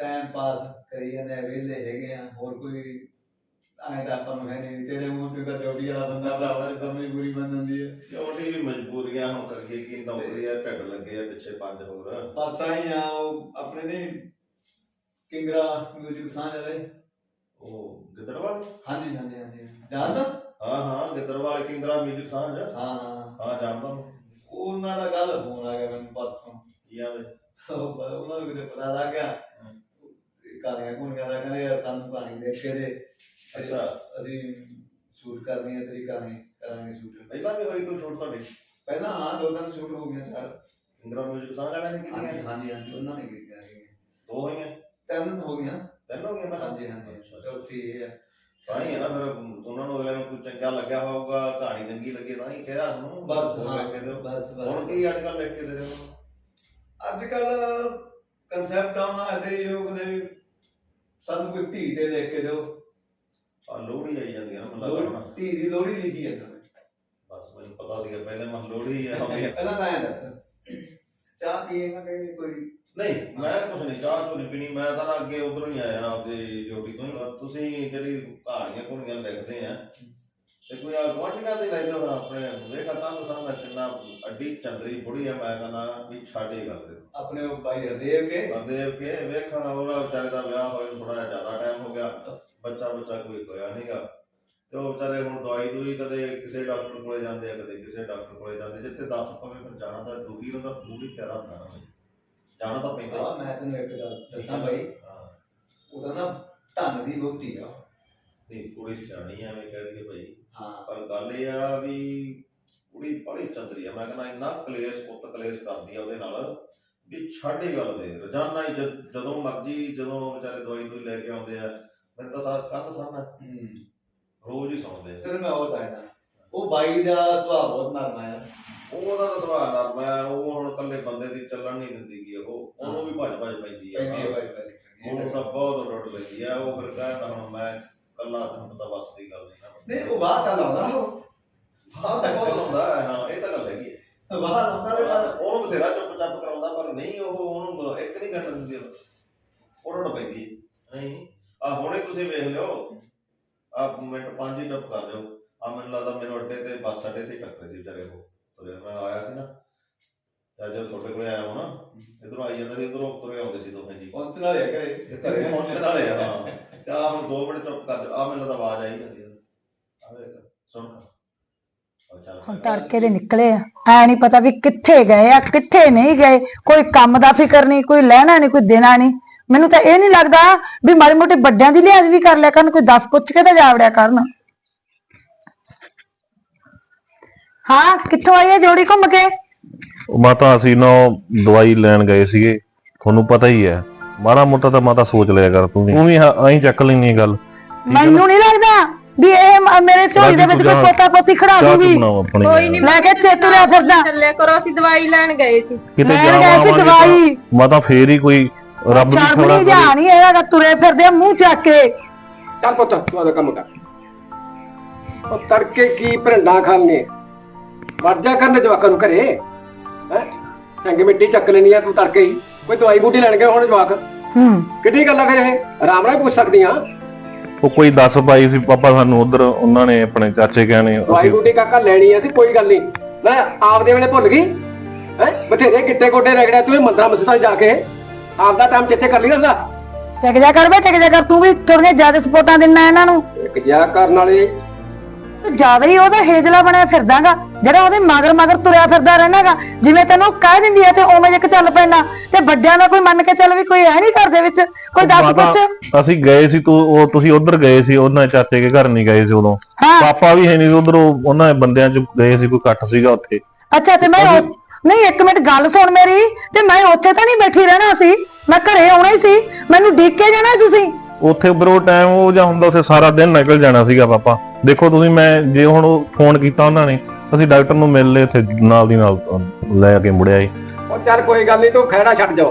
Time pass ਕਰੀ ਜਾਂਦੇ ਆ, ਵਿਹਲੇ ਹੈਗੇ ਆ ਹੋਰ ਕੋਈ ਐਂ ਤਾਂ ਆਪਾਂ ਨੂੰ ਹੈ ਨਹੀਂ। ਤੇਰੇ ਮੂੰਹ ਤੇ ਤਾਂ ਡਿਊਟੀ ਵਾਲਾ ਬੰਦਾ ਭਰਾਵਾ ਤਾਂ ਮਜਬੂਰੀ ਬਣ ਜਾਂਦੀ ਹੈ ਛੋਟੀ ਵੀ ਮਜਬੂਰੀਆਂ ਹੁਣ ਕਰੀਏ ਕਿ ਨੌਕਰੀ ਆ ਢੱਡ ਲੱਗੇ ਆ ਪਿੱਛੇ ਪੰਜ ਹੋਰ। ਬਸ ਆਈ ਆ ਉਹ ਆਪਣੇ ਨੇ ਕਿੰਗਰਾ ਮਿਊਜ਼ਿਕ ਸਾਂਝ ਵਾਲੇ। ਉਹ ਗਿੱਦੜਵਾਲ? ਹਾਂਜੀ ਹਾਂਜੀ ਹਾਂਜੀ। ਜਾਣਦਾ? ਹਾਂ ਹਾਂ ਗਿੱਦੜਵਾਲ ਕਿੰਗਰਾ ਮਿਊਜ਼ਿਕ ਸਾਂਝ। ਹਾਂ ਹਾਂ। ਹਾਂ ਜਾਣਦਾ। ਉਹਨਾਂ ਦਾ ਗੱਲ ਫੋਨ ਆ ਗਿਆ ਮੈਨੂੰ ਪਰਸੋਂ। ਕੀ ਆਂਦੇ ਉਹਨਾਂ ਨੂੰ ਕਿਤੇ ਪਤਾ ਲੱਗ ਗਿਆ। ਕਾਲੀਆਂ ਕੁਣੀਆਂ ਦਾ ਕਹਿੰਦੇ ਯਾਰ ਸਾਨੂੰ ਕਹਾਣੀ ਲਿਖ ਕੇ ਦੇ। ਅੱਛਾ ਅਸੀਂ ਸ਼ੂਟ ਕਰਨੀ ਹੈ ਤੇਰੀ ਕਹਾਣੀ ਕਰਾਂਗੇ ਸ਼ੂਟ ਪਹਿਲਾਂ ਵੀ ਹੋਈ ਕੋਈ ਛੋਟ ਤੁਹਾਡੀ? ਪਹਿਲਾਂ ਹਾਂ ਦੋ ਤਿੰਨ ਸ਼ੂਟ ਹੋ ਗਈਆਂ ਚਾਰ। ਕਿੰਗਰਾ ਮਿਊਜ਼ਿਕ ਸਾਂਝ ਵਾਲਿਆਂ ਨੇ ਕੀਤੀਆਂ ਹਾਂਜੀ ਹਾਂਜੀ ਉਹਨਾਂ ਨੇ ਕੀਤੀਆਂ। ਦੋ ਹੋਈਆਂ? ਤਿੰਨ ਹੋ ਗਈਆਂ। ਤਿੰਨ ਹੋ ਗਈਆਂ ਹਾਂਜੀ ਹਾਂਜੀ। ਚੌਥੀ ਇਹ ਹੈ। ਤਾਂ ਹੀ ਹੈ ਨਾ ਫਿਰ ਉਹਨਾਂ ਨੂੰ ਅਗਲੇ ਨੂੰ ਕੋਈ ਚੰਗਾ ਲੱਗਿਆ ਹੋਊਗਾ ਕਹਾਣੀ ਚੰਗੀ ਲੱਗੀ ਤਾਂ ਹੀ ਕਿਹਾ ਤੁਹਾਨੂੰ ਬਸ ਹੋਰ ਹਾਂ ਲਿਖ ਕੇ ਦਿਓ। ਬਸ ਹੁਣ ਕੀ ਅੱਜ ਕੱਲ ਲਿਖ ਕੇ ਦੇ ਦਿਓ? ਅੱਜ ਕੱਲ ਕਨਸੈਪਟ ਆਉਣਾ ਹੈ ਤੇ ਉਹ ਕਹਿੰਦੇ ਸਾਨੂੰ ਕੋਈ ਧੀ ਤੇ ਲਿਖ ਕੇ ਦਿਓ। ਆ ਲੋਹੜੀ ਆਈ ਜਾਂਦੀ ਹੈ ਨਾ ਮੈਨੂੰ ਲੱਗਦਾ ਲੋਹੜੀ- ਧੀ ਦੀ ਲੋਹੜੀ ਲਿਖੀ ਹੈ ਨੇ ਬਸ ਮੈਨੂੰ ਪਤਾ ਸੀਗਾ ਪਹਿਲੇ ਮੈਂ ਲੋਹੜੀ ਆ ਆਉਂਦੀ ਆ। ਪਹਿਲਾਂ ਤਾਂ ਐਂ ਦੱਸ। ਚਾਹ ਪੀਏਗਾ ਕਿ ਕੋਈ? ਨਹੀਂ ਮੈਂ ਕੁਛ ਨਹੀਂ ਚਾਹ ਤੋਂ ਨਹੀਂ ਪੀਣੀ ਮੈਂ ਤਾਂ ਨਾ ਅੱਗੇ ਉਧਰੋਂ ਹੀ ਆਇਆ ਆਪਦੇ ਡਿਊਟੀ ਤੋਂ ਹੀ। ਔਰ ਤੁਸੀਂ ਜਿਹੜੀ ਕਹਾਣੀਆਂ ਕੁਣੀਆਂ ਲਿਖਦੇ ਆ ਤੇ ਕੋਈ ਆ ਗੁਆਂਢੀਆਂ ਦੇ ਲੈ ਜਾਓ ਆਪਣੇ ਵੇਖਾ ਤਾਂ ਸਾਹਮਣੇ ਕਿੰਨਾ ਅੱਡੀ ਚੰਦਰੀ ਬੁੜੀ ਆ ਮੈਂ ਕਹਿੰਦਾ ਵੀ ਛਾੜੇ ਕਰ ਦੇ ਆਪਣੇ ਉਹ ਭਾਈ ਹਰਦੇਵ ਕੇ? ਕਰਦੇ ਕਿ ਵੇਖਾ ਉਹਦਾ ਵਿਚਾਰੇ ਦਾ ਵਿਆਹ ਹੋਏ ਥੋੜਾ ਜ਼ਿਆਦਾ ਟਾਈਮ ਹੋ ਗਿਆ ਬੱਚਾ ਬੱਚਾ ਕੋਈ ਹੋਇਆ ਨਹੀਂਗਾ ਤੇ ਉਹ ਵਿਚਾਰੇ ਹੁਣ ਦਵਾਈ ਦੂਈ ਕਦੇ ਕਿਸੇ ਡਾਕਟਰ ਕੋਲੇ ਜਾਂਦੇ ਆ ਕਦੇ ਕਿਸੇ ਡਾਕਟਰ ਕੋਲੇ ਜਾਂਦੇ ਜਿੱਥੇ ਦੱਸ ਪਵੇ ਫਿਰ ਜਾਣਾ ਤਾਂ ਦੂਰੀ ਉਹਦਾ ਪੂਰੀ ਪਿਆਰਾ ਹੁੰਦਾ ਨਾ ਜਾਣਾ ਤਾਂ ਪੈਂਦਾ ਮੈਂ ਤੈਨੂੰ ਇੱਕ ਗੱਲ ਦੱਸਾਂ ਭਾਈ ਉਹਦਾ ਨਾ ਧੰਨ ਦੀ ਬੁੱਧੀ ਆ। ਨਹੀਂ ਕੁੜੀ ਸਿਆਣੀ ਆ ਐਵੇਂ ਕਹਿ ਦਈਏ ਭਾਈ। ਹਾਂ। ਪਰ ਗੱਲ ਇਹ ਆ ਵੀ ਕੁੜੀ ਬੜੀ ਚੰਦਰੀ ਆ। ਮੈਂ ਕਹਿੰਦਾ ਇੰਨਾ ਕਲੇਸ਼ ਪੁੱਤ ਕਲੇਸ਼ ਕਰਦੀ ਆ ਉਹਦੇ ਨਾਲ ਵੀ ਛੱਡ ਹੀ ਗੱਲ ਦੇ। ਰੋਜ਼ਾਨਾ ਹੀ ਜਦ- ਜਦੋਂ ਮਰਜ਼ੀ ਜਦੋਂ ਵਿਚਾਰੇ ਦਵਾਈ ਦੂਈ ਲੈ ਕੇ ਆਉਂਦੇ ਆ ਮੇਰੇ ਤਾਂ ਸਾਥ ਕੰਧ ਸਾਹਮਣੇ। ਹੂੰ। ਰੋਜ਼ ਹੀ ਸੁਣਦੇ ਆ। ਤੈਨੂੰ ਮੈਂ ਉਹ ਦੱਸਦਾ ਉਹ ਬਾਈ ਦਾ ਸੁਭਾਅ ਬਹੁਤ ਨਰਮ ਆ ਯਾਰ। ਉਹਦਾ ਤਾਂ ਸੁਭਾਅ ਨਰਮ ਆ ਉਹ ਹੁਣ ਇਕੱਲੇ ਬੰਦੇ ਦੀ ਚੱਲਣ ਨਹੀਂ ਦਿੰਦੀ ਗੀ ਉਹ। ਉਹਨੂੰ ਵੀ ਭੱਜ ਭੱਜ ਪੈਂਦੀ ਆ ਬਾਈ ਉਹਨੂੰ ਤਾਂ ਬਹੁਤ ਡੁੱਟ ਲੈਂਦੀ ਆ। ਉਹ ਫਿਰ ਕਹਿੰਦਾ ਹੁਣ ਮੈਂ ਇਕੱਲਾ ਤੈਨੂੰ ਪਤਾ ਬਸ ਦੀ ਗੱਲ ਨਹੀਂ ਨਾ ਨਹੀਂ ਉਹ ਬਾਤ ਤਾਂ ਲਾਉਂਦਾ ਉਹ। ਹਾਂ ਤਾਂ ਬਹੁਤ ਹੁੰਦਾ ਹੈ, ਹਾਂ ਇਹ ਤਾਂ ਗੱਲ ਹੈਗੀ ਹੈ। ਬਾਤ ਲਾਉਂਦਾ ਰੇ ਬਾਤ ਉਹਨੂੰ ਬਥੇਰਾ ਚੁੱਪ ਚਾਪ ਕਰਾਉਂਦਾ ਪਰ ਨਹੀਂ ਉਹ ਉਹਨੂੰ ਇੱਕ ਨਹੀਂ ਕਰਨ ਦਿੰਦੀ ਉਹ। ਨੂੰ ਪੈਂਦੀ ਹੈ। ਨਹੀਂ। ਆ ਹੁਣੇ ਤੁਸੀਂ ਵੇਖ ਲਿਓ। ਆ ਮਿੰਟ ਪੰਜ ਹੀ ਚੁੱਪ ਕਰ ਜਾਓ। ਆ ਮੈਨੂੰ ਲੱਗਦਾ ਮੈਨੂੰ ਅੱਡੇ ਤੇ ਬੱਸ ਅੱਡੇ ਤੇ ਹੀ ਟੱਕਰੇ ਸੀ ਵਿਚਾਰੇ ਉਹ। ਤੁਰੇ ਮੈਂ ਆਇਆ ਸੀ ਨਾ। ਤੇ ਜਦ ਤੁਹਾਡੇ ਕੋਲੇ ਆਇਆ ਹਾਂ। ਨਾ ਇਧਰੋਂ ਆਈ ਜਾਂਦਾ ਸੀ ਇਧਰੋਂ ਤੁਰੇ ਆਉਂਦੇ ਸੀ ਦੋਵੇਂ ਜੀ। ਪਹੁੰਚਣ ਵਾਲੇ ਆ ਘਰੇ ਤੇ ਘਰੇ ਪਹੁੰਚਣ ਵਾਲੇ ਆ ਹਾਂ। ਤੇ ਆ ਹੁਣ 2 ਮਿੰਟ ਚੁੱਪ ਕਰ ਆ ਮੈਨੂੰ ਲੱਗਦਾ ਆਵਾਜ਼ ਆਈ ਜਾਂਦੀ ਆ। ਵੇਖ ਸੁਣ ਹੁਣ ਤੜਕੇ ਦੇ ਨਿਕਲੇ ਆ। ਐ ਨਹੀਂ ਪਤਾ ਵੀ ਕਿੱਥੇ ਗਏ ਆ ਕਿੱਥੇ ਨਹੀਂ ਗਏ। ਕੋਈ ਕੰਮ ਦਾ ਫਿਕਰ ਨਹੀਂ ਕੋਈ ਲੈਣਾ ਨਹੀਂ ਕੋਈ ਦੇਣਾ ਨਹੀਂ। ਮੈਨੂੰ ਤਾਂ ਇਹ ਨਹੀਂ ਲੱਗਦਾ ਵੀ ਮਾੜੀ ਮੋਟੀ ਵੱਡਿਆਂ ਦੀ ਲਿਹਾਜ਼ ਵੀ ਕਰ ਲਿਆ ਕਰਨ ਕੋਈ ਦੱਸ ਪੁੱਛ ਕੇ ਤਾਂ ਜਾਵੜਿਆ ਕਰਨ। ਹਾਂ ਕਿੱਥੋਂ ਆਈ ਹੈ ਜੋੜੀ ਘੁੰਮ ਕੇ? ਉਹ ਮਾਤਾ ਅਸੀਂ ਨਾ ਉਹ ਦਵਾਈ ਲੈਣ ਗਏ ਸੀਗੇ। ਤੁਹਾਨੂੰ ਪਤਾ ਹੀ ਹੈ। ਮਾੜਾ ਮੋਟਾ ਤਾਂ ਮਾਤਾ ਸੋਚ ਲਿਆ ਕਰ ਤੂੰ ਵੀ। ਤੂੰ ਵੀ ਐਂ ਚੱਕ ਲੈਣੀ ਗੱਲ। ਮੈਨੂੰ ਨਹੀਂ ਲੱਗਦਾ ਵੀ ਇਹ ਮ- ਮੇਰੇ ਝੋਲੀ ਦੇ ਵਿੱਚ ਕੋਈ ਪੋਤਾ ਪੋਤੀ ਖੜਾ ਚਾਹ ਦੂਗੀ ਬਣਾਓ ਆਪਣੀ। ਕੋਈ ਨਹੀਂ ਲੈ ਕੇ ਇੱਥੇ ਤੁਰਿਆ ਫਿਰਦਾ। ਚੱਲਿਆ ਕਰੋ ਅਸੀਂ ਦਵਾਈ ਲੈਣ ਗਏ ਸੀ। ਕਿਤੇ ਲੈਣ ਗਏ ਸੀ ਦਵਾਈ ਤਾਂ ਮਾਤਾ ਫੇਰ ਹੀ ਕੋਈ ਰੱਬ ਵੀ ਸ਼ਰਮ ਥੋੜਾ ਨਹੀਂ ਨਹੀਂ ਹੈਗਾ ਤੁਰੇ ਫਿਰਦੇ ਆ ਮੂੰਹ ਚੱਕ ਕੇ। ਚੱਲ ਪੁੱਤ ਤੂੰ ਆਪਦਾ ਕੰਮ ਕਰ। ਉਹ ਤੜਕੇ ਕੀ ਭਰੰਡਾ ਖਾਣੇ ਵਰਜਾ ਕਰਨ ਜਵਾਕਾਂ ਨੂੰ ਘਰੇ। ਹੈ? ਚੰਗੀ ਮਿੱਟੀ ਚੱਕ ਲੈਣੀ ਆ ਤੂੰ ਤੜਕੇ ਹੀ। ਕੋਈ ਦਵਾਈ ਬੂਟੀ ਲੈਣ ਗਏ ਹੁਣ ਜਵਾਕ? ਹੂੰ। ਕਿੱਡੀ ਗੱਲ ਆ ਫਿਰ ਇਹ? ਆਰਾਮ ਨਾਲ ਪੁੱਛ ਸਕਦੀਆਂ ਉਹ ਕੋਈ ਦੱਸ ਪਾਈ ਸੀ ਪਾਪਾ ਸਾਨੂੰ ਉਧਰ ਉਹਨਾਂ ਨੇ ਆਪਣੇ ਚਾਚੇ ਕਹਿਣੇ ਦਵਾਈ ਬੂਟੀ ਕਾਕਾ ਲੈਣੀ ਆ ਸੀ ਕੋਈ ਗੱਲ ਨਹੀਂ। ਮੈਂ ਆਪਦੇ ਵੇਲੇ ਭੁੱਲ ਗਈ? ਹੈ? ਬਥੇਰੇ ਗਿੱਟੇ ਗੋਡੇ ਰਗੜਿਆ ਤੂੰ ਇਹ ਮੰਦਰਾਂ ਮਸਜਿਦਾਂ ਜਾ ਕੇ। ਆਪਦਾ ਟਾਈਮ ਚਿੱਤੇ ਕਰ ਲਈ ਹੁੰਦਾ ਟਿਕ ਜਾ ਕਰ ਬੇ ਟਿਕ ਜਾ ਕਰ। ਤੂੰ ਵੀ ਥੋੜੀਆਂ ਜ਼ਿਆਦਾ ਸਪੋਰਟਾਂ ਦਿੰਨਾ ਇਹਨਾਂ ਨੂੰ। ਇੱਕ ਜਿਆ ਕਰਨ ਵਾਲੇ ਤੂੰ ਜ਼ਿਆਦਾ ਹੀ ਉਹਦਾ ਹੇਜਲਾ ਬਣਿਆ ਫਿਰਦਾਗਾ ਜਿਹੜਾ ਉਹਦੇ ਮਗਰ ਮਗਰ ਤੁਰਿਆ ਫਿਰਦਾ ਰਹਿਣਾਗਾ ਜਿਵੇਂ ਤੈਨੂੰ ਕਹਿ ਦਿੰਦੀ ਆ ਤੇ ਉਵੇਂ ਜਿਹਾ ਚੱਲ ਪੈਣਾ ਤੇ ਵੱਡਿਆਂ ਦਾ ਕੋਈ ਮੰਨ ਕੇ ਚੱਲ ਵੀ ਕੋਈ ਐ ਨਹੀਂ ਕਰਦੇ ਵਿੱਚ ਕੋਈ ਦੱਸ ਪੁੱਛ। ਅਸੀਂ ਗਏ ਸੀ ਤੂੰ ਉਹ ਤੁਸੀਂ ਉਧਰ ਗਏ ਸੀ ਉਹਨਾਂ ਦੇ ਚਾਚੇ ਕੇ ਘਰ ਨਹੀਂ ਗਏ ਸੀ ਉਦੋਂ। ਹਾਂ। ਪਾਪਾ ਵੀ ਹੈ ਨਹੀਂ ਉਧਰ ਉਹਨਾਂ ਦੇ ਬੰਦਿਆਂ ਚ ਗਏ ਸੀ ਕੋਈ ਇਕੱਠ ਸੀਗਾ ਉੱਥੇ। ਅੱਛਾ ਤੇ ਮੈਂ ਉਹ- ਨਹੀਂ ਇੱਕ ਮਿੰਟ ਗੱਲ ਸੁਣ ਮੇਰੀ ਤੇ ਮੈਂ ਉੱਥੇ ਤਾਂ ਨਹੀਂ ਬੈਠੀ ਰਹਿਣਾ ਸੀ ਮੈਂ ਘਰੇ ਆਉਣਾ ਹੀ ਸੀ ਮੈਨੂੰ ਡੀਕ ਜਾਣਾ ਤੁਸੀਂ? ਉੱਥੇ ਬਰੋ ਟਾਈਮ ਉਹ ਜਾਂ ਹੁੰਦਾ ਉੱਥੇ ਸਾਰਾ ਦਿਨ ਨਿਕਲ ਜਾਣਾ ਸੀਗਾ ਪਾਪਾ। ਦੇਖੋ ਤੁਸੀਂ ਮੈਂ ਜੇ ਹੁਣ ਉਹ ਫੋਨ ਕੀਤਾ ਉਹਨਾਂ ਨੇ ਅਸੀਂ ਡਾਕਟਰ ਨੂੰ ਮਿਲ ਲਏ ਉੱਥੇ ਨਾਲ ਦੀ ਨਾਲ ਲੈ ਕੇ ਮੁੜਿਆ ਏ ਉਹ ਚੱਲ ਕੋਈ ਗੱਲ ਨਹੀਂ ਤੂੰ ਖਹਿੜਾ ਛੱਡ ਜਾ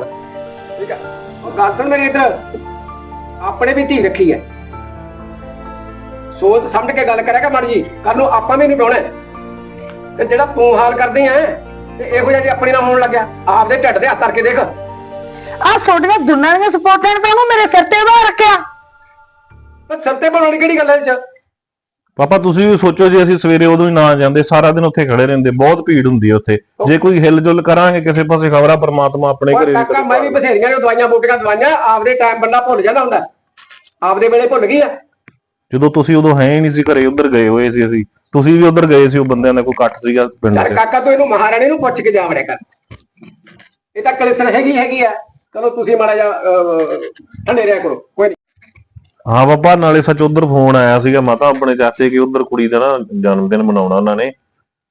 ਠੀਕ ਹੈ ਉਹ ਗੱਲ ਸੁਣ ਮੇਰੀ ਇੱਧਰ। ਆਪਣੇ ਵੀ ਧੀ ਰੱਖੀ ਹੈ ਸੋਚ ਸਮਝ ਕੇ ਗੱਲ ਕਰਿਆ ਕਰ ਮੜ ਜੀ। ਕੱਲ ਨੂੰ ਆਪਾਂ ਵੀ ਨਹੀਂ ਡੋਣਾ ਤੇ ਜਿਹੜਾ ਤੂੰ ਹਾਲ ਕਰਦੀ ਐ ਤੇ ਇਹੋ ਜਿਹਾ ਜੇ ਆਪਣੀ ਨਾਲ ਹੋਣ ਲੱਗਿਆ ਆਪਦੇ ਢਿੱਡ ਦੇ ਹੱਥ ਕਰਕੇ ਦੇਖ। ਆਹ ਤੁਹਾਡੀਆਂ ਦੁਨੀਆਂ ਦੀਆਂ ਸਪੋਰਟਾਂ ਨੇ ਤਾਂ ਉਹਨੂੰ ਮੇਰੇ ਸਿਰ ਤੇ ਬਾਹ ਰੱਖਿਆ। ਤੇ ਸਿਰ ਤੇ ਬਣਾਉਣੀ ਕਿਹੜੀ ਗੱਲ ਐ ਚ? ਪਾਪਾ ਤੁਸੀਂ ਵੀ ਸੋਚੋ ਜੇ ਅਸੀਂ ਸਵੇਰੇ ਉਦੋਂ ਹੀ ਨਾ ਜਾਂਦੇ ਸਾਰਾ ਦਿਨ ਉੱਥੇ ਖੜੇ ਰਹਿੰਦੇ ਬਹੁਤ ਭੀੜ ਹੁੰਦੀ ਹੈ ਉੱਥੇ। ਜੇ ਕੋਈ ਹਿਲਜੁਲ ਕਰਾਂਗੇ ਕਿਸੇ ਪਾਸੇ ਖਬਰਾਂ ਪਰਮਾਤਮਾ ਆਪਣੇ ਘਰੇ ਵੀ ਕਾਕਾ ਮੈਂ ਵੀ ਬਥੇਰੀਆਂ ਨੇ ਦਵਾਈਆਂ ਬੂਟੀਆਂ ਦਵਾਈਆਂ ਆਪਦੇ ਟਾਈਮ ਬੰਦਾ ਭੁੱਲ ਜਾਂਦਾ ਹੁੰਦਾ। ਆਪਦੇ ਵੇਲੇ ਭੁੱਲ ਗਈ ਆ। ਜਦੋਂ ਤੁਸੀਂ ਉਦੋਂ ਹੈ ਹੀ ਨਹੀਂ ਸੀ ਘਰੇ ਉੱਧਰ ਗਏ ਹੋਏ ਸੀ ਅਸੀਂ। ਤੁਸੀਂ ਵੀ ਉੱਧਰ ਗਏ ਸੀ ਉਹ ਬੰਦਿਆਂ ਦਾ ਕੋਈ ਇਕੱਠ ਸੀਗਾ ਪਿੰਡ ਚੱਲ 'ਚ। ਕਾਕਾ ਤੂੰ ਇਹਨੂੰ ਮਹਾਰਾਣੀ ਨੂੰ ਪੁੱਛ ਕੇ ਜਾ ਵੜਿਆ ਕਰ। ਇਹ ਤਾਂ ਕਲੇਸਣ ਹੈਗੀ ਹੈਗੀ ਆ। ਚਲੋ ਤੁਸੀਂ ਮਾੜਾ ਜਿਹਾ ਅਹ, ਠੰਡੇ ਰਿਹਾ ਕਰੋ ਕੋਈ ਨੀ। ਹਾਂ ਪਾਪਾ ਨਾਲੇ ਸੱਚ ਉਧਰ ਫੋਨ ਆਇਆ ਸੀਗਾ ਮਾਤਾ ਆਪਣੇ ਚਾਚੇ ਕੀ ਉਧਰ ਕੁੜੀ ਦਾ ਨਾ ਜਨਮ ਦਿਨ ਮਨਾਉਣਾ ਉਹਨਾਂ ਨੇ।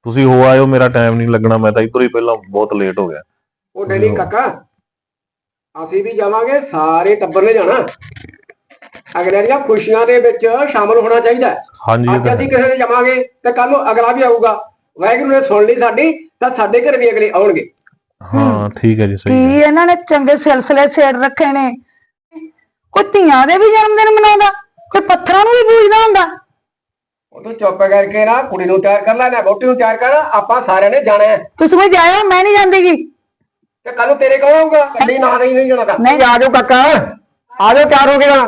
ਤੁਸੀਂ ਹੋ ਆਇਓ ਮੇਰਾ ਟਾਈਮ ਨਹੀਂ ਲੱਗਣਾ ਮੈਂ ਤਾਂ ਇੱਧਰੋਂ ਹੀ ਪਹਿਲਾਂ ਬਹੁਤ ਲੇਟ ਹੋ ਗਿਆ। ਉਹ ਡੈਡੀ ਕਾਕਾ ਅਸੀਂ ਵੀ ਜਾਵਾਂਗੇ ਸਾਰੇ ਟੱਬਰ ਨੇ ਜਾਣਾ। ਅਗਲੇ ਦੀਆਂ ਖੁਸ਼ੀਆਂ ਦੇ ਵਿੱਚ ਸ਼ਾਮਲ ਹੋਣਾ ਚਾਹੀਦਾ। ਹੈ। ਹਾਂਜੀ ਇਹ ਅੱਜ ਤਾਂ ਅਸੀਂ ਕਿਸੇ ਦੇ ਜਾਵਾਂਗੇ ਤੇ ਕੱਲ ਨੂੰ ਅਗਲਾ ਵੀ ਆਊਗਾ। ਵਾਹਿਗੁਰੂ ਨੇ ਸੁਣ ਲਈ ਸਾਡੀ ਤਾਂ ਸਾਡੇ ਘਰ ਵੀ ਅਗਲੇ ਆਉਣਗੇ। ਹਾਂ ਠੀਕ ਹੈ ਜੀ ਸਹੀ ਹੈ। ਇਹਨਾਂ ਨੇ ਚੰਗੇ ਸਿਲਸਿਲੇ ਛੇੜ ਰੱਖੇ ਨੇ? ਕੋਈ ਧੀਆਂ ਦੇ ਵੀ ਜਨਮ ਦਿਨ ਮਨਾਉਂਦਾ ਕੋਈ ਪੱਥਰਾਂ ਨੂੰ ਵੀ ਪੂਜਦਾ ਹੁੰਦਾ? ਉਹ ਤੂੰ ਚੁੱਪ ਕਰਕੇ ਨਾ ਕੁੜੀ ਨੂੰ ਤਿਆਰ ਕਰ ਲੈ ਨਾ ਵੋਟੀ ਨੂੰ ਤਿਆਰ ਕਰ ਆਪਾਂ ਸਾਰਿਆਂ ਨੇ ਜਾਣਾ ਹੈ। ਤੁਸੀਂ ਵੀ ਜਾਇਓ ਮੈਂ ਨਹੀਂ ਜਾਂਦੀਗੀ ਤੇ ਕੱਲ ਨੂੰ ਤੇਰੇ ਕੋਲ ਆਊਗਾ ਕੱਲੀ ਨਾ ਨਹੀਂ ਨਹੀਂ ਜਾਣਾ ਤਾਂ। ਨਹੀਂ। ਆ ਜਾਓ ਕਾਕਾ ਆ ਜਾਓ ਤਿਆਰ ਹੋ ਕੇ ਨਾ।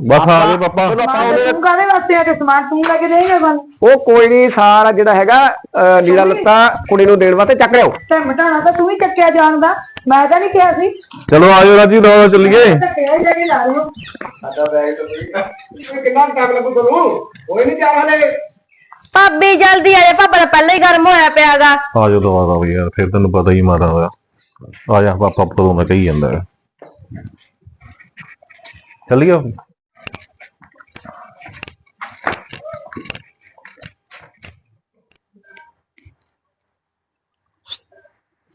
ਬਸ ਆ ਗਏ ਪਾਪਾ। ਤੂੰ ਕਾਹਦੇ ਵਾਸਤੇ ਆ ਕੇ ਸਮਾਨ ਤੂੰ ਲੈ ਕੇ ਦੇਂਗਾ ਬੰਦ ਉਹ ਕੋਈ ਨਹੀਂ ਸਾਰਾ ਜਿਹੜਾ ਹੈਗਾ ਅਹ, ਲੀੜਾ ਲੱਤਾ ਕੁੜੀ ਨੂੰ ਦੇਣ ਵਾਸਤੇ ਚੱਕ ਲਿਆਓ। ਤੇ ਮਟਾਣਾ ਤਾਂ ਤੂੰ ਹੀ ਚੱਕਿਆ ਜਾਣਦਾ ਮੈਂ ਤਾਂ ਨਹੀਂ ਕਿਹਾ ਸੀ। ਚਲੋ ਆਜੋ ਰਾਜੀ ਰੋ ਚੱਲੀਏ। ਧੱਕਿਆ ਹੀ ਲੈ ਕੇ ਲਾ ਲਿਓ ਸਾਡਾ ਬੈਗ ਤਾਂ ਕਿੰਨਾ ਟਾਈਮ ਲੱਗੂ ਤੁਹਾਨੂੰ? ਕੋਈ ਨਹੀਂ ਤਿਆਰ ਹਲੇ। ਭਾਬੀ ਜਲਦੀ ਆ ਜਾ। ਪਾਪਾ ਦਾ ਪਹਿਲਾਂ ਹੀ ਗਰਮ ਹੋਇਆ ਪਿਆਗਾ। ਆਜੋ ਦਵਾ ਦਾ ਯਾਰ ਫਿਰ ਤੈਨੂੰ ਪਤਾ ਹੀ ਮਾਰਾ ਹੋਇਆ ਆ ਜਾ ਪਾਪਾ ਕਦੋਂ ਦਾ ਕਹੀ ਜਾਂਦਾ। ਚੱਲੀਏ।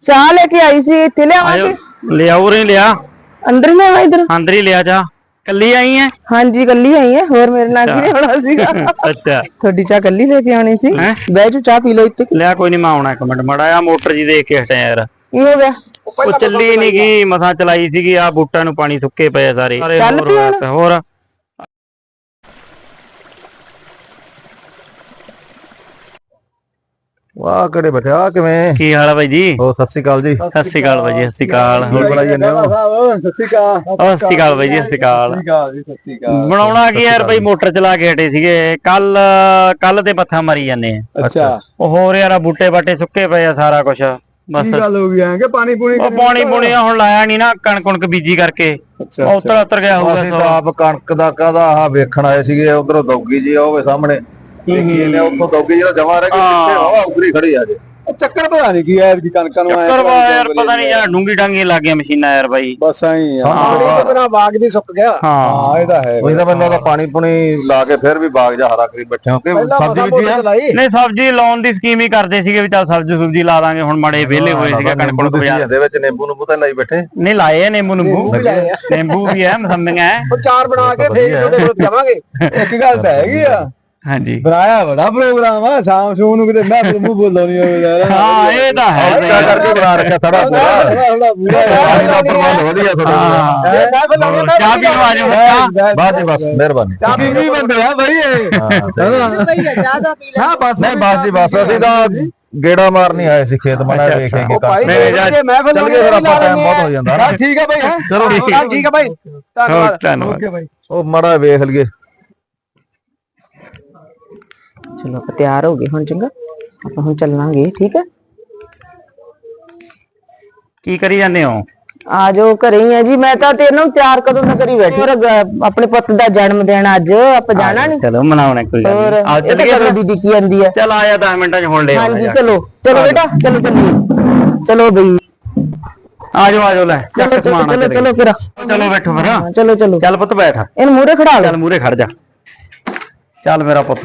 ਚਾਹ ਲੈ ਕੇ ਆਈ ਸੀ ਇੱਥੇ ਲਿਆਵਾਂ ਆਇਓ ਲਿਆ ਉਰੇ ਲਿਆ। ਅੰਦਰ ਲਿਆਵਾਂ ਇਧਰ? ਅੰਦਰ ਹੀ ਲਿਆ ਜਾ। ਕੱਲੀ ਆਈ ਐ? ਹਾਂਜੀ ਕੱਲੀ ਆਈ ਹੈ ਹੋਰ ਮੇਰੇ ਨਾਲ ਕੀ ਹੋਣਾ ਸੀਗਾ? ਅੱਛਾ। ਤੁਹਾਡੀ ਚਾਹ ਕੱਲੀ ਲੈ ਕੇ ਆਉਣੀ ਸੀ? ਹੈਂ? ਬਹਿ ਜਾ ਚਾਹ ਪੀ ਲਓ ਇੱਥੇ। ਲਿਆ ਕੋਈ ਨਹੀਂ ਮੈਂ ਆਉਣਾ ਇੱਕ ਮਿੰਟ। ਮੜਾ ਆ ਮੋਟਰ ਜੀ ਦੇਖ ਕੇ ਹਟਿਆ ਯਾਰ। ਕੀ ਹੋ ਗਿਆ? ਉਹ ਚੱਲੀ ਨਹੀਂ ਗਈ ਮਸਾਂ ਚਲਾਈ ਸੀਗੀ ਆ ਬੂਟਾਂ ਨੂੰ ਪਾਣੀ ਸੁੱਕੇ ਪਏ ਆ ਸਾਰੇ। ਚੱਲ। ਪਿਆ, ਹੋਰ। ਵਾਹ ਕਿਹੜੇ ਬਚਾ ਕਿਵੇਂ? ਕੀ ਹਾਲ ਆ ਬਾਈ ਜੀ? ਹੋ ਸਤਿ ਸ਼੍ਰੀ ਅਕਾਲ ਜੀ। ਸਤਿ ਸ਼੍ਰੀ ਅਕਾਲ ਬਾਈ ਜੀ ਸਤਿ ਸ਼੍ਰੀ ਅਕਾਲ। ਹੋਰ ਬਣਾਈ ਜਾਂਦੇ ਹੋ? ਸਤਿ ਸ਼੍ਰੀ ਅਕਾਲ ਉਹ ਸਤਿ ਸ਼੍ਰੀ ਅਕਾਲ ਬਾਈ ਜੀ ਸਤਿ ਸ਼੍ਰੀ ਅਕਾਲ। ਸਤਿ ਸ਼੍ਰੀ ਅਕਾਲ ਬਣਾਉਣਾ ਕੀ ਯਾਰ ਬਾਈ ਮੋਟਰ ਚਲਾ ਕੇ ਹਟੇ ਸੀਗੇ। ਕੱਲ ਕੱਲ ਤੇ ਮੱਥਾ ਮਾਰੀ ਜਾਂਦੇ ਆ। ਅੱਛਾ। ਉਹ ਹੋਰ ਯਾਰ ਆ ਬੂਟੇ ਬਾਟੇ ਸੁੱਕੇ ਪਏ ਆ ਸਾਰਾ ਕੁਝ ਬਸ। ਕੀ ਗੱਲ ਹੋ ਗਈ ਐਂ ਕਿ ਪਾਣੀ ਪੂਣੀ ਉਹ ਪਾਣੀ ਪੁਣੀ ਹੁਣ ਲਾਇਆ ਨਹੀਂ ਨਾ ਕਣਕ ਕੁਣਕ ਬੀਜੀ ਕਰਕੇ। ਉਹ ਉੱਤਰ ਉੱਤਰ ਗਿਆ ਹੋਊਗਾ। ਆਪ ਕਣਕ ਦਾ ਕਾਹਦਾ ਆਹ ਵੇਖਣ ਆਏ ਸੀਗੇ ਉਧਰੋਂ ਦੌਗੀ ਜੀ ਆ ਹੋਵੇ ਸਾਹਮਣੇ। ਦੇਖੀ ਨੇ ਉੱਥੋਂ ਦੌਗੀ ਜਿਹੜਾ ਜਮਾ ਰਹਿ ਗਈ ਕਿੱਥੇ ਹਵਾ ਉਗਰੀ ਖੜੀ ਆ ਜੇ। ਚੱਕਰ ਪਤਾ ਨਹੀਂ ਕੀ ਐ ਕਿ ਕਣਕਾਂ ਨੂੰ ਚੱਕਰ ਵਾ ਯਾਰ ਪਤਾ ਨਹੀਂ ਯਾਰ ਡੂੰਗੀ ਡਾਂਗੀ ਲੱਗ ਗਿਆ ਮਸ਼ੀਨਾਂ ਯਾਰ ਬਾਈ। ਬਸ ਐਂ ਆ। ਹਾਂ। ਪਾਣੀ ਤੋਂ ਬਿਨਾ ਬਾਗ ਵੀ ਸੁੱਕ ਗਿਆ। ਹਾਂ। ਇਹ ਤਾਂ ਹੈ। ਉਹੀ ਤਾਂ ਮੈਨੂੰ ਲੱਗਦਾ ਪਾਣੀ ਪੁਣੀ ਲਾ ਕੇ ਫਿਰ ਵੀ ਬਾਗ ਜਾ ਹਰਾ ਕਰੀ ਬੈਠੇ ਹੋ ਕਿ ਸਬਜ਼ੀ ਬੀਜੀ ਆ। ਨਹੀਂ ਸਬਜ਼ੀ ਲਾਉਣ ਦੀ ਸਕੀਮ ਹੀ ਕਰਦੇ ਸੀਗੇ ਵੀ ਚੱਲ ਸਬਜ਼ੀ ਸੁਬਜੀ ਲਾ ਦਾਂਗੇ ਹੁਣ ਮੜੇ ਵਿਹਲੇ ਹੋਏ ਸੀਗੇ ਕਣਕ ਕੁਣਕ ਬਾਜ਼ਾਰ ਦੇ ਵਿੱਚ ਨਿੰਬੂ ਨੂੰ ਤਾਂ ਲਾਈ ਬੈਠੇ। ਨਹੀਂ ਲਾਏ ਨਿੰਬੂ ਨਿੰਬੂ ਨਿੰਬੂ। ਵੀ ਹੈ ਮਸੰਮੀਆਂ ਹੈ ਉਹ ਚਾਰ ਬਣਾ ਕੇ ਫੇਰ ਤੁਹਾਡੇ ਕੋਲ ਜਾਵਾਂਗੇ ਇੱਕ ਗੱਲ ਤਾਂ ਹੈਗੀ ਆ। ਹਾਂਜੀ। ਬਣਾਇਆ ਬੜਾ ਪ੍ਰੋਗਰਾਮ ਆ ਸ਼ਾਮ ਸ਼ੂ ਨੂੰ ਕਿਤੇ ਮੈਂ ਮੂੰਹ ਬੋਲਦਾ ਨਹੀਂ ਹੋਵੇ ਯਾਰ। ਹਾਂ ਇਹ ਤਾਂ ਹੈ ਕਰਕੇ ਬਣਾ ਰੱਖਿਆ ਸਾਰਾ ਪੂਰਾ। ਥੋੜਾ ਪੂਰਾ। ਪਾਣੀ ਦਾ ਪ੍ਰਬੰਧ ਵਧੀਆ ਤੁਹਾਡਾ ਚਾਹ ਪੀਣ ਆ ਜਾਓ ਬੱਚਾ। ਬਸ ਜੀ ਬਸ ਮਿਹਰਬਾਨੀ। ਚਾਹ ਪੀਣੀ ਬੰਦੇ ਆ ਬਈ ਇਹ। ਹਾਂ ਬਸ ਨਹੀਂ ਬਸ ਜੀ ਬਸ। ਅਸੀਂ ਤਾਂ ਗੇੜਾ ਮਾਰ ਨਹੀਂ ਆਏ ਸੀ ਖੇਤ ਮਣਾ ਵੇਖ ਕੇ ਭਾਈ ਕੰਮ ਜਾ- ਜੇ ਮੈਂ ਫਿਰ ਚੱਲ ਗਏ ਫਿਰ ਆਪਾਂ ਟਾਈਮ ਬਹੁਤ ਹੋ ਜਾਂਦਾ ਨਾ। ਹਾਂ, ਠੀਕ ਹੈ ਭਾਈ ਹੈਂ? ਚਲੋ ਠੀਕ ਹਾਂ, ਠੀਕ ਹੈ ਭਾਈ ਧੰਨਵਾਦ। ਧੰਨਵਾਦ। ਓਕੇ ਭਾਈ ਉਹ ਮੜਾ ਵੇਖ ਲਈਏ। ਚਲੋ ਆਪਾਂ ਤਿਆਰ ਹੋ ਗਏ ਹੁਣ ਚੰਗਾ? ਆਪਾਂ ਹੁਣ ਚੱਲਾਂਗੇ ਠੀਕ ਹੈ? ਕੀ ਕਰੀ ਜਾਂਦੇ ਹੋ? ਆ ਜਾਓ ਘਰੇ ਹੀ ਆ ਜੀ। ਮੈਂ ਤਾਂ ਤੈਨੂੰ ਤਿਆਰ ਕਦੋਂ ਦਾ ਕਰੀ ਬੈਠੀ ਹੋਰ ਆਪਣੇ ਪੁੱਤ ਦਾ ਜਨਮ ਦਿਨ ਅੱਜ ਆਪਾਂ ਜਾਣਾ ਨਹੀਂ ਚਲੋ ਮਨਾਉਣਾ ਕੋਈ ਗੱਲ ਹੋਰ ਨਹੀਂ ਆ ਤਾਂ ਚੱਲੀਏ ਫਿਰ। ਦੀ ਡਿੱਕੀ ਜਾਂਦੀ ਹੈ ਚੱਲ ਆਇਆ 10 ਮਿੰਟਾਂ ਚ ਹੁਣ ਲੈ ਹਾਂਜੀ ਆਉਣਾ ਚਲੋ ਚਲੋ ਬੇਟਾ ਚਲੋ ਚੱਲੀਏ ਚਲੋ ਬਈ। ਆ ਜਾਓ ਆ ਜਾਓ ਲੈ ਚਲੋ ਚੱਕ ਚਲੋ ਸਮਾਨ ਚਲੋ ਚਲੋ ਫਿਰ ਚਲੋ ਬੈਠੋ ਫਿਰ ਹਾਂ, ਚਲੋ ਚਲੋ। ਚੱਲ ਪੁੱਤ ਬੈਠ। ਇਹਨੂੰ ਮੂਰੇ ਖੜਾ ਲੈ। ਚੱਲ ਮੂਰੇ ਖੜ ਜਾ। ਚੱਲ ਮੇਰਾ ਪੁੱਤ।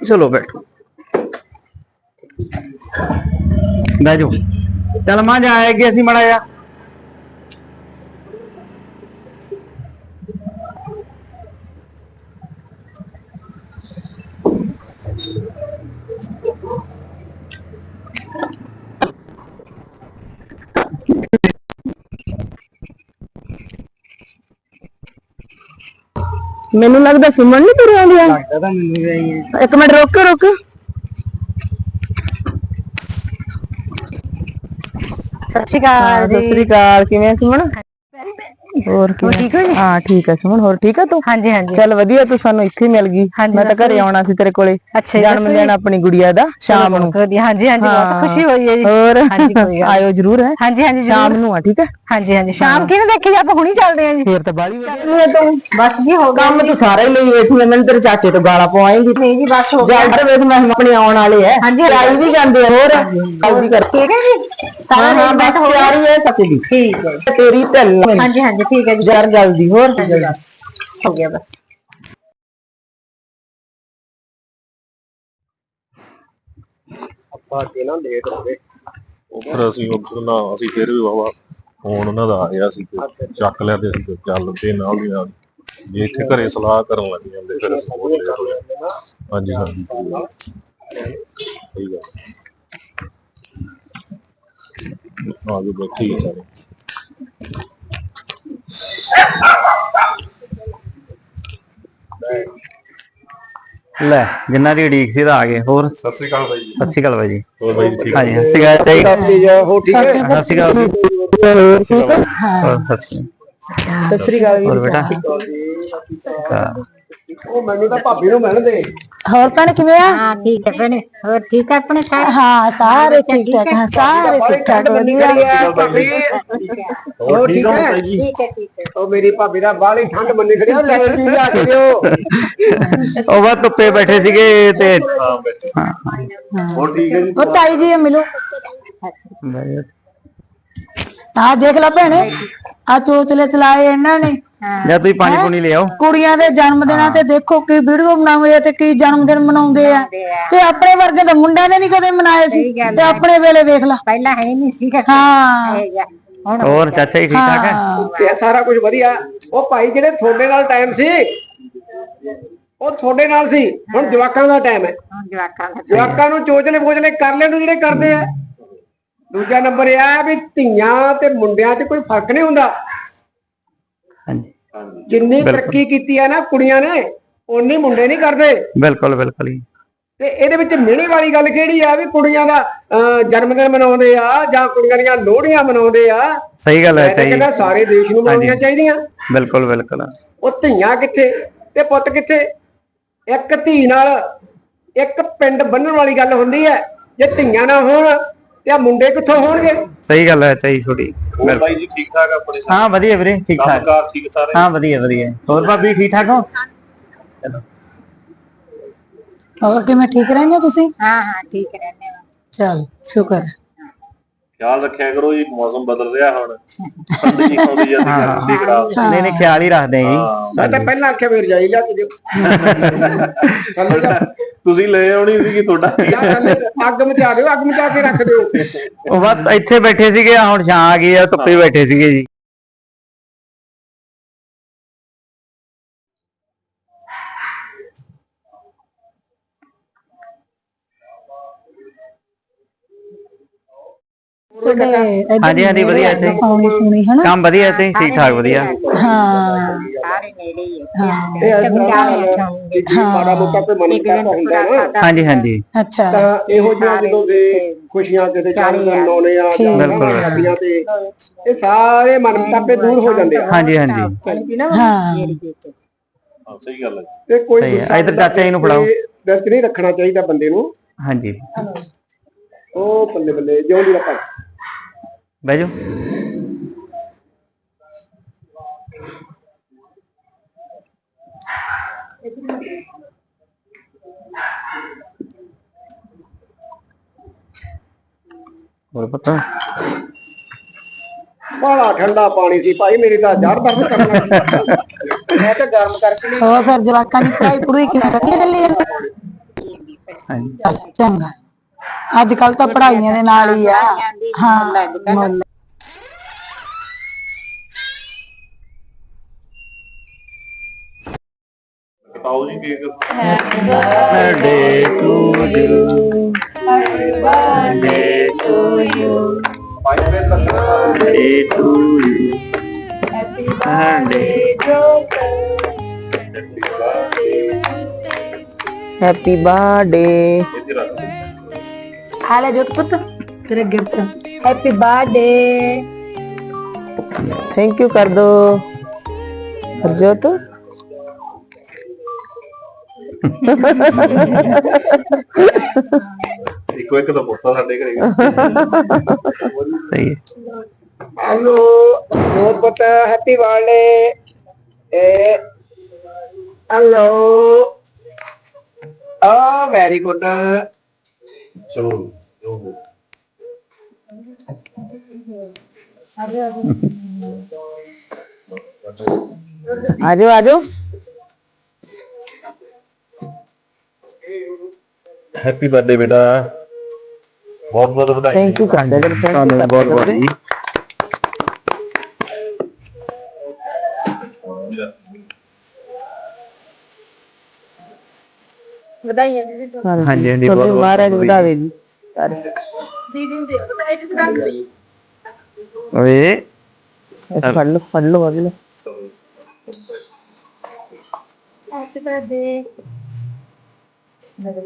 ਚਲੋ ਬੈਠੋ। ਬਹਿ ਜਾਓ। ਚੱਲ ਮਾਂ ਜਾ ਅਸੀਂ ਮੜਾ ਜਾ ਮੈਨੂੰ ਲੱਗਦਾ ਸੁਮਨ ਨਹੀਂ ਤੁਰ ਆਉਂਦੀ ਲੱਗਦਾ ਤਾਂ ਮੈਨੂੰ ਵੀ ਆਈ ਹੈ ਇੱਕ ਮਿੰਟ ਰੁਕ ਰੁਕ। ਸਤਿ ਸ਼੍ਰੀ ਅਕਾਲ ਸਤਿ ਸ੍ਰੀ ਅਕਾਲ ਕਿਵੇਂ ਆ ਸੁਮਨ? ਹੋਰ ਹੋਰ ਠੀਕ ਹੋ ਜੀ? ਹਾਂ ਠੀਕ ਹੈ ਸੁਮਨ ਹੋਰ ਠੀਕ ਹੈ ਤੂੰ? ਹਾਂਜੀ ਹਾਂਜੀ। ਚੱਲ ਵਧੀਆ ਤੂੰ ਸਾਨੂੰ ਇੱਥੇ ਮਿਲ ਗਈ। ਮੈਂ ਤਾਂ ਘਰੇ। ਆਉਣਾ ਸੀ ਤੇਰੇ ਕੋਲੇ। ਜਨਮ ਦਿਨ। ਆਪਣੀ ਗੁੜੀਆ ਦਾ ਸ਼ਾਮ ਨੂੰ। ਵਧੀਆ। ਹਾਂਜੀ ਹਾਂਜੀ ਬਹੁਤ। ਖੁਸ਼ੀ ਹੋਈ ਹੈ ਜੀ। ਹੋਰ? ਹਾਂਜੀ, ਆਇਓ ਜਰੂਰ ਹੈ। ਹਾਂਜੀ ਹਾਂਜੀ ਸ਼ਾਮ। ਨੂੰ ਆ ਠੀਕ ਹੈ? ਹਾਂਜੀ ਹਾਂਜੀ। ਸ਼ਾਮ ਕਿਹਨੇ ਦੇਖੀ ਆਪਾਂ ਹੁਣੀ ਚੱਲਦੇ ਆਂ ਜੀ। ਫੇਰ ਤਾਂ ਬਾਲੀ ਵਧੀਆ। ਤੂੰ। ਬਸ ਜੀ ਹੋ ਗਿਆ ਕੰਮ ਤੂੰ ਸਾਰਾ ਹੀ ਲਈ ਬੈਠੀ ਮੈਨੂੰ ਤੇਰੇ ਚਾਚੇ ਤੋਂ ਗਾਲਾਂ ਪਵਾਏਂਗੀ। ਨਹੀਂ ਜੀ ਬਸ ਹੋ ਗਿਆ। ਜਲਦੀ ਵੇਖ ਮੈਂ ਆਪਣੇ ਆਉਣ ਵਾਲੇ ਐ ਹਾਂਜੀ, ਤਿਆਰੀ ਵੀ ਜਾਂਦੇ ਆ, ਹੋਰ? ਜਲਦੀ ਕਰ ਠੀਕ ਹੈ ਜੀ। arrangement ਬਸ ਹੋ ਤਿਆਰੀ ਹੈ ਸੱਚੀ ਠੀਕ ਹੈ। ਤੇਰੀ ਢਿੱਲ। ਹਾਂਜੀ ਹਾਂਜੀ। ਠੀਕ ਹੈ ਜੀ ਜਰ ਜਲਦੀ ਹੋਰ ਹੋ ਗਿਆ ਬਸ। ਆਪਾਂ ਕੇ ਨਾ ਲੇਟ ਹੋ ਗਏ। ਉਹ ਫਿਰ ਅਸੀਂ ਉੱਧਰ ਨਾ ਅਸੀਂ ਫਿਰ ਵੀ ਵਾਵਾ ਫੋਨ ਉਹਨਾਂ ਦਾ ਆ ਗਿਆ ਸੀ ਤੇ ਚੱਕ ਲਿਆ ਤੇ ਅਸੀਂ ਚੱਲ ਪਏ ਨਾਲ ਦੀ ਨਾਲ। ਜੇ ਇੱਥੇ ਘਰੇ ਸਲਾਹ ਕਰਨ ਲੱਗ ਜਾਂਦੇ ਫਿਰ ਅਸੀਂ ਬਹੁਤ ਲੇਟ ਹੋ ਜਾਂਦੇ। ਹਾਂਜੀ ਹਾਂਜੀ। ਸਹੀ ਗੱਲ ਆ ਗਏ ਬੈਠੇ ਹੀ ਆ ਸਾਰੇ। ਲੈ ਜਿੰਨਾ ਦੀ ਉਡੀਕ ਸੀ ਤਾਂ ਆ ਗਏ ਹੋਰ ਸਤਿ ਸ੍ਰੀ ਅਕਾਲ ਬਾਈ ਜੀ ਸਤਿ ਸ਼੍ਰੀ ਅਕਾਲ ਬਾਈ ਜੀ ਹੋਰ ਬਾਈ ਜੀ ਠੀਕ ਹਾਂਜੀ ਸਤਿ ਸ਼੍ਰੀ ਅਕਾਲ ਚਾਈ ਹੋ ਠੀਕ ਹੈ ਸਤਿ ਸ਼੍ਰੀ ਅਕਾਲ ਹੋਰ ਸਤਿ ਸ਼੍ਰੀ ਅਕਾਲ ਸਤਿ ਸ੍ਰੀ ਅਕਾਲ ਹੋਰ ਬੇਟਾ ਉਹ ਮੈਨੂੰ ਤਾਂ ਭਾਬੀ ਨੂੰ ਮਿਲਣ ਦੇ। ਹੋਰ ਭੈਣ ਕਿਵੇਂ ਆ? ਹਾਂ ਠੀਕ ਹੈ ਭੈਣੇ। ਹੋਰ ਠੀਕ ਹੈ ਆਪਣੇ ਸਾਰੇ? ਹਾਂ ਸਾਰੇ ਠੀਕ ਠਾਕ ਹਾਂ ਸਾਰੇ ਠੀਕ ਠਾਕ ਵਧੀਆ। ਉਹ ਠੀਕ ਹੈ ਠੀਕ ਹੈ ਠੀਕ ਹੈ ਉਹ ਮੇਰੀ ਭਾਬੀ ਦਾ ਬਾਹਲੀ ਠੰਡ ਮੰਨੀ ਖੜਿਆ ਲੈ ਵੀ ਲਿਆ ਕੇ ਦਿਓ। ਉਹ ਬਸ ਧੁੱਪੇ ਬੈਠੇ ਸੀਗੇ ਤੇ ਹੋਰ ਠੀਕ ਹੈ ਜੀ? ਉਹ ਤਾਈ ਜੀ ਮਿਲੋ। ਆ ਦੇਖ ਲੈ ਭੈਣੇ ਆ ਚੋਚਲੇ ਚਲਾਏ ਇਹਨਾਂ ਨੇ। ਜਾਂ ਤੁਸੀਂ ਪਾਣੀ ਪੂਣੀ ਲਿਆਓ। ਕੁੜੀਆਂ ਦੇ ਜਨਮ ਦਿਨਾਂ ਤੇ ਦੇਖੋ ਕੀ ਵੀਡੀਓ ਬਣਾਉਂਦੇ ਆ ਤੇ ਕੀ ਜਨਮ ਦਿਨ ਮਨਾਉਂਦੇ ਆ। ਤੇ ਆਪਣੇ ਵਰਗੇ ਤਾਂ ਮੁੰਡਿਆਂ ਦੇ ਨਹੀਂ ਕਦੇ ਮਨਾਏ ਸੀ। ਤੇ ਆਪਣੇ ਵੇਲੇ ਵੇਖ ਲਾ। ਪਹਿਲਾਂ ਹੈ ਨਹੀਂ ਸੀ। ਹਾਂ। ਹੋਰ ਚਾਚਾ ਜੀ ਠੀਕ ਠਾਕ ਹੈ। ਸਾਰਾ ਕੁਝ ਵਧੀਆ। ਉਹ ਭਾਈ ਜਿਹੜੇ ਤੁਹਾਡੇ ਨਾਲ ਟਾਈਮ ਸੀ ਉਹ ਤੁਹਾਡੇ ਨਾਲ ਸੀ। ਹੁਣ ਜਵਾਕਾਂ ਦਾ ਟਾਈਮ ਹੈ। ਜਵਾਕਾਂ ਦਾ ਜਵਾਕਾਂ ਨੂੰ ਚੋਚਲੇ ਬੋਚਲੇ ਕਰ ਲੈਣ ਨੂੰ ਜਿਹੜੇ ਕਰਦੇ ਆ। ਦੂਜਾ ਨੰਬਰ ਇਹ ਆ ਵੀ ਧੀਆਂ ਤੇ ਮੁੰਡਿਆਂ 'ਚ ਕੋਈ ਫ਼ਰਕ ਨਹੀਂ ਹੁੰਦਾ। ਹਾਂਜੀ। ਜਿੰਨੀ ਤਰੱਕੀ ਕੀਤੀ ਆ ਨਾ ਕੁੜੀਆਂ ਨੇ ਓਨੀ ਮੁੰਡੇ ਨਹੀਂ ਕਰਦੇ। ਬਿਲਕੁਲ ਬਿਲਕੁਲ ਜੀ। ਤੇ ਇਹਦੇ ਵਿੱਚ ਮਿਹਣੇ ਵਾਲੀ ਗੱਲ ਕਿਹੜੀ ਆ ਵੀ ਕੁੜੀਆਂ ਦਾ ਜਨਮ ਦਿਨ ਮਨਾਉਂਦੇ ਆ ਜਾਂ ਕੁੜੀਆਂ ਦੀਆਂ ਲੋਹੜੀਆਂ ਮਨਾਉਂਦੇ ਆ? ਸਹੀ ਗੱਲ ਹੈ ਮੈਂ ਤਾਂ ਕਹਿੰਦਾ ਸਾਰੇ ਦੇਸ਼ ਨੂੰ ਮਨਾਉਣੀਆਂ ਚਾਹੀਦੀਆਂ। ਬਿਲਕੁਲ ਬਿਲਕੁਲ। ਉਹ ਧੀਆਂ ਕਿੱਥੇ ਤੇ ਪੁੱਤ ਕਿੱਥੇ? ਇੱਕ ਧੀ ਨਾਲ ਇੱਕ ਪਿੰਡ ਬੰਨਣ ਵਾਲੀ ਗੱਲ ਹੁੰਦੀ ਹੈ। ਜੇ ਧੀਆਂ ਨਾ ਹੋਣ ਤੇ ਆ ਮੁੰਡੇ ਕਿੱਥੋਂ ਹੋਣਗੇ? ਸਹੀ ਗੱਲ ਹੈ ਚਾਈ ਹੋਰ ਬਾਈ ਜੀ ਠੀਕ ਠਾਕ ਆ ਆਪਣੇ ਸਾਰੇ? ਹਾਂ ਵਧੀਆ ਵੀਰੇ ਠੀਕ ਠਾਕ। ਕੰਮਕਾਰ ਠੀਕ ਸਾਰੇ? ਹਾਂ ਵਧੀਆ ਵਧੀਆ। ਹੋਰ ਭਾਬੀ ਠੀਕ ਠਾਕ ਹੋ? ਹੋਰ ਕਿਵੇਂ ਠੀਕ ਰਹਿੰਦੇ ਹੋ ਤੁਸੀਂ? ਹਾਂ ਹਾਂ ਠੀਕ ਰਹਿੰਦੇ ਹਾਂ ਚਲ ਸ਼ੁਕਰ। ਹੈ। ਖਿਆਲ ਰੱਖਿਆ ਕਰੋ ਜੀ ਮੌਸਮ ਬਦਲ ਰਿਹਾ ਹੁਣ। ਠੰਡ ਜੀ ਆਉਂਦੀ ਜਾਂਦੀ ਗਰਮ ਨਹੀਂ ਨਹੀਂ ਖਿਆਲ ਹੀ ਰੱਖਦੇ ਆਂ ਜੀ। ਮੈਂ ਤਾਂ ਪਹਿਲਾਂ ਆਖਿਆ ਵੀ ਰਜਾਈ ਲਿਆ ਕੇ ਦਿਓ। ਥੱਲੇ ਜਾ ਤੁਸੀਂ ਲੈ ਆਉਣੀ ਸੀਗੀ ਤੁਹਾਡਾ? ਜਾਂ ਥੱਲੇ ਅੱਗ ਮਚਾ ਦਿਓ ਅੱਗ ਮਚਾ ਕੇ ਰੱਖ ਦਿਓ। ਉਹ ਬਸ ਇੱਥੇ ਬੈਠੇ ਸੀਗੇ ਆਹ ਹੁਣ ਛਾਂ ਆ ਗਈ ਆ ਧੁੱਪੇ ਬੈਠੇ ਸੀਗੇ ਜੀ। ਤੁਹਾਡੇ ਇੱਧਰ ਹਾਂਜੀ, ਹਾਂਜੀ, ਵਧੀਆ ਇੱਥੇ। ਸੋਹਣੀ ਸੋਹਣੀ ਹਨਾ? ਕੰਮ ਵਧੀਆ ਤੇ ਠੀਕ ਠਾਕ ਵਧੀਆ। ਹਾਂ ਸਾਰੇ ਨੇੜੇ ਹੀ ਹਾਂ। ਇਹ ਇਸ ਤਰ੍ਹਾਂ ਨਾਲ ਕਿ ਜੀ ਮਾੜਾ ਮੋਟਾ ਕੋਈ ਮਨ ਕਰਦਾ ਹੁੰਦਾ ਨਾ। ਹਾਂਜੀ ਹਾਂਜੀ। ਅੱਛਾ। ਤਾਂ ਇਹੋ ਜਿਹਾ ਜਦੋਂ ਦੇ ਖੁਸ਼ੀਆਂ ਕਿਤੇ ਜਨਮ ਦਿਨ ਮਨਾਉਣੇ ਆ ਜਾਂ ਬਿਲਕੁਲ। ਸ਼ਾਦੀਆਂ ਤੇ ਇਹ ਸਾਰੇ ਮਨ ਮੁਤਾਬੇ ਦੂਰ ਹੋ ਜਾਂਦੇ ਆ। ਹਾਂਜੀ ਹਾਂਜੀ। ਹਾਂ। ਹਾਂ, ਸਹੀ ਗੱਲ ਹੈ ਤੇ ਕੋਈ ਇੱਧਰ ਚਾਚਾ ਜੀ ਨੂੰ ਫੜਾਓ। ਨਹੀਂ ਰੱਖਣਾ ਚਾਹੀਦਾ ਬੰਦੇ ਨੂੰ। ਹਾਂਜੀ। ਉਹ ਬੱਲੇ ਬੱਲੇ ਜਿਉਂਦੀ ਰੱਖਾ। ਬਹਿ ਜਾਓ। ਹੋਰ ਪਤਾ? ਬੜਾ ਠੰਡਾ ਪਾਣੀ ਸੀ ਭਾਈ ਮੇਰੀ ਤਾਂ ਜੜ ਦਰਦ ਕਰਨ ਲੱਗੀ ਮੈਂ ਤਾਂ ਗਰਮ ਕਰਕੇ ਨਹੀਂ ਹੋਰ ਫਿਰ ਜਵਾਕਾਂ ਦੀ ਪੜਾਈ ਪੜੂਈ ਕਿਵੇਂ ਵਧੀਆ ਚੱਲੀ ਜਾਂਦੀ? ਹਾਂਜੀ। ਚੱਲ ਚੰਗਾ। ਅੱਜ ਕੱਲ ਤਾਂ ਪੜ੍ਹਾਈਆਂ ਦੇ ਨਾਲ ਹੀ ਆ ਹਾਂ ਮੁੱਲ। ਆਓ ਜੀ ਕੇਕ ਬਰਥਡੇ ਟੂ ਯੂ ਸਪਾਈਸ ਲੱਗਣਾ birthday to you birthday happy birthday ਇੱਥੇ ਰੱਖ ਆ ਲੈ ਜੋਤ ਪੁੱਤ। ਤੇਰੇ gift. Happy birthday thank you ਕਰ ਦੋ। ਹਰਜੋਤ। ਇੱਕੋ ਇੱਕ ਤਾਂ ਪੁੱਛਦਾ ਸਾਡੇ ਘਰੇ। ਸਹੀ ਹੈ। ਹੈਲੋ ਬਹੁਤ ਬਹੁਤ ਹੈਪੀ ਬਰਥਡੇ ਏ ਹੈਲੋ ਆ ਵੈਰੀ ਗੁੱਡ ਚਲੋ ਜੋ ਆਜੋ ਆਜੋ ਹੈਪੀ ਬਰਥਡੇ ਬੇਟਾ ਬਹੁਤ ਬਹੁਤ ਵਧਾਈ ਥੈਂਕ ਯੂ ਦੇ ਤੁਹਾਨੂੰ ਬਹੁਤ ਬਹੁਤ ਜੀ ਹਾਂਜੀ ਹਾਂਜੀ ਬਹੁਤ ਬਹੁਤ ਮਹਾਰਾਜ ਵਧਾਵੇ ਜੀ ਓਏ। ਇਹ ਫੜ ਲਓ ਫੜ ਲਓ ਅਗਲੇ। ਹੈਪੀ ਬਰਥਡੇ ਚਲੋ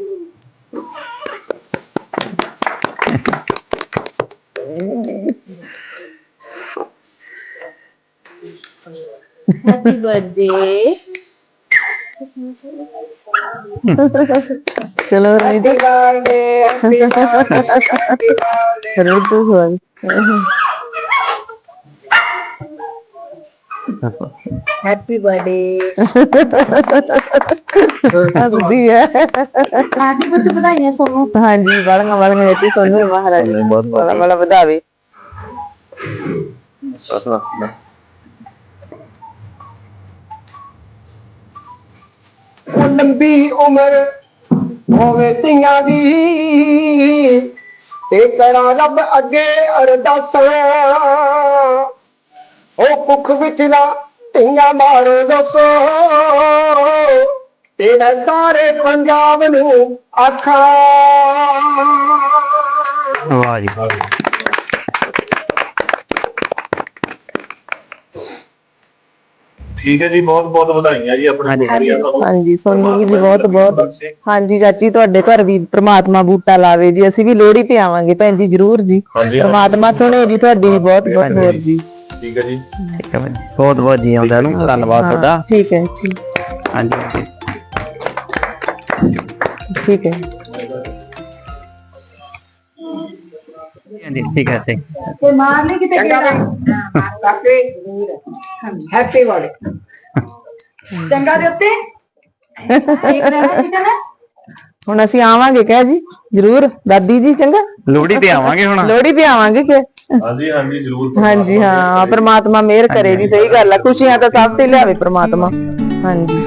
Ranjit birthday happy birthday Ranjit ਤੂੰ ਸਵਾਲ ਹੈਪੀ ਬਰਥਡੇ ਹੱਸਦੀ ਹੈ ਆਜੀ ਬਹੁਤ ਵਧਾਈਆਂ ਸੋਨੂੰ ਹਾਂਜੀ ਬੜੀਆਂ ਬੜੀਆਂ ਦਿੱਤੀ ਸੋਨੂੰ ਮਹਾਰਾਜ ਬਹੁਤ ਬੜਾ ਬੜਾ ਵਧਾਵੇ ਉਹ ਲੰਬੀ ਉਮਰ ਹੋਵੇ ਧੀਆਂ ਦੀ। ਤੇ ਕਰਾਂ ਰੱਬ ਅੱਗੇ ਅਰਦਾਸਾਂ। ਉਹ ਕੁੱਖ ਵਿੱਚ ਨਾ ਧੀਆਂ ਮਾਰੋ ਦੱਸੋ। ਤੇ ਮੈਂ ਸਾਰੇ ਪੰਜਾਬ ਨੂੰ ਆਖਾਂ। ਵਾਹ ਜੀ। ਠੀਕ ਹੈ ਜੀ ਬਹੁਤ ਬਹੁਤ ਵਧਾਈਆਂ ਜੀ ਆਪਣੇ ਕੁੜੀਆਂ ਤੋਂ ਹਾਂਜੀ ਸੋਨੂੰ ਜੀ ਵੀ ਬਹੁਤ ਬਹੁਤ ਹਾਂਜੀ ਚਾਚੀ ਤੁਹਾਡੇ ਘਰ ਵੀ ਪ੍ਰਮਾਤਮਾ ਬੂਟਾ ਲਾਵੇ ਜੀ ਅਸੀਂ ਵੀ ਲੋਹੜੀ ਤੇ ਆਵਾਂਗੇ ਭੈਣ ਜੀ ਜ਼ਰੂਰ ਜੀ। ਹਾਂਜੀ ਪ੍ਰਮਾਤਮਾ ਸੁਣੇ ਜੀ ਤੁਹਾਡੀ ਵੀ ਬਹੁਤ ਬਹੁਤ ਹਾਂਜੀ। ਹੋਰ ਜੀ। ਠੀਕ ਹੈ ਜੀ। ਠੀਕ ਹੈ ਭਾਈ ਬਹੁਤ ਬਹੁਤ ਜੀ ਆਉਂਦਾ ਨੂੰ ਧੰਨਵਾਦ ਹਾਂ, ਤੁਹਾਡਾ ਠੀਕ ਹੈ ਠੀਕ ਹਾਂਜੀ ਹਾਂਜੀ। ਠੀਕ ਹੈ। ਹਾਂਜੀ ਠੀਕ ਹੈ ਠੀਕ। ਤੇ ਮਾਰ ਲਈ ਕਿਤੇ ਚੰਗਾ ਕਾਕੇ ਹੈਪੀ ਬਰਥਡੇ ਚੰਗਾ ਦੇ ਉੱਤੇ। ਠੀਕ ਰਹਿਣਾ ਠੀਕ ਹੈ ਨਾ ਹੁਣ ਅਸੀਂ ਆਵਾਂਗੇ ਕਹਿ ਜੀ ਜ਼ਰੂਰ। ਦਾਦੀ ਜੀ ਚੰਗਾ। ਲੋਹੜੀ ਤੇ ਆਵਾਂਗੇ ਹੁਣ। ਲੋਹੜੀ ਤੇ ਆਵਾਂਗੇ ਕਿ? ਹਾਂਜੀ ਹਾਂਜੀ ਜ਼ਰੂਰ ਹਾਂਜੀ ਹਾਂ ਪ੍ਰਮਾਤਮਾ ਮਿਹਰ ਕਰੇ ਜੀ ਸਹੀ ਗੱਲ ਆ। ਖੁਸ਼ੀਆਂ ਤਾਂ ਸਭ ਤੇ ਲਿਆਵੇ ਪ੍ਰਮਾਤਮਾ। ਹਾਂਜੀ।